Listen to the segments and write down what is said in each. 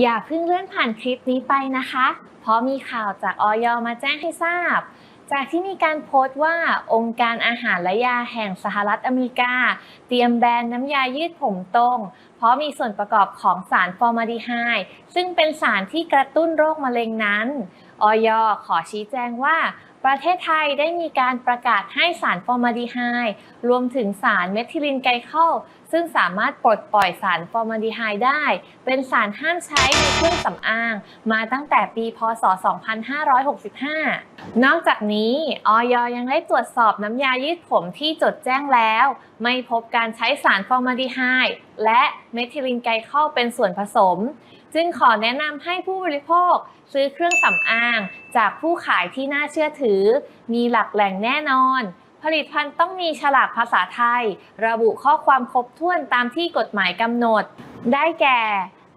อย่าเพิ่งเลื่อนผ่านคลิปนี้ไปนะคะ เพราะมีข่าวจากออยมาแจ้งให้ทราบ จากที่มีการโพสต์ว่าองค์การอาหารและยาแห่งสหรัฐอเมริกา เตรียมแบนน้ำยายืดผมตรง ราะมีส่วนประกอบของสารฟอร์มาลดีไฮด์ซึ่งเป็นสารที่กระตุ้นโรคมะเร็งนั้นออยขอชี้แจงว่าประเทศไทยได้มีการประกาศให้สารฟอร์มาลดีไฮด์รวมถึงสารเมทิลินไกลคอลซึ่งสามารถปลดปล่อยสารฟอร์มาลดีไฮด์ได้ เป็นสารห้ามใช้ในเครื่องสำอาง มาตั้งแต่ปีพศ 2565 นอกจากนี้ออยยังได้ตรวจสอบน้ำยายืดผมที่จดแจ้งแล้ว ไม่พบการใช้สารฟอร์มาลดีไฮด์และเมทิลินไกลคอลเป็นส่วนผสม จึงขอแนะนำให้ผู้บริโภคซื้อเครื่องสำอาง จากผู้ขายที่น่าเชื่อถือ มีหลักแหล่งแน่นอน ผลิตภัณฑ์ต้องมีฉลากภาษาไทย ระบุข้อความครบถ้วนตามที่กฎหมายกำหนด ได้แก่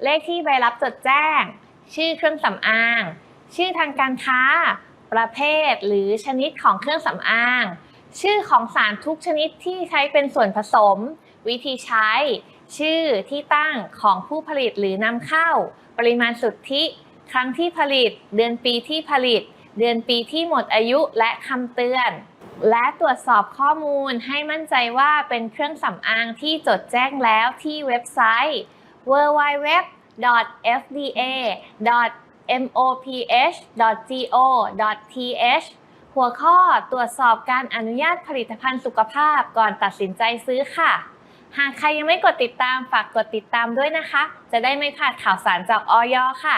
เลขที่ใบรับจดแจ้ง ชื่อเครื่องสำอาง ชื่อทางการค้า ประเภทหรือชนิดของเครื่องสำอาง ชื่อของสารทุกชนิดที่ใช้เป็นส่วนผสม วิธีใช้ ชื่อที่ตั้งของผู้ผลิตหรือนำเข้า ปริมาณสุทธิ ครั้งที่ผลิต เดือนปีที่ผลิต เดือนปีที่หมดอายุและคำเตือน และตรวจสอบข้อมูลให้มั่นใจว่าเป็นเครื่องสำอางที่จดแจ้งแล้วที่เว็บไซต์ www.fda.moph.go.th หัวข้อตรวจสอบการอนุญาตผลิตภัณฑ์สุขภาพก่อนตัดสินใจซื้อค่ะ หากใครยังไม่กดติดตามฝากกดติดตามด้วยนะคะ จะได้ไม่พลาดข่าวสารจากออยค่ะ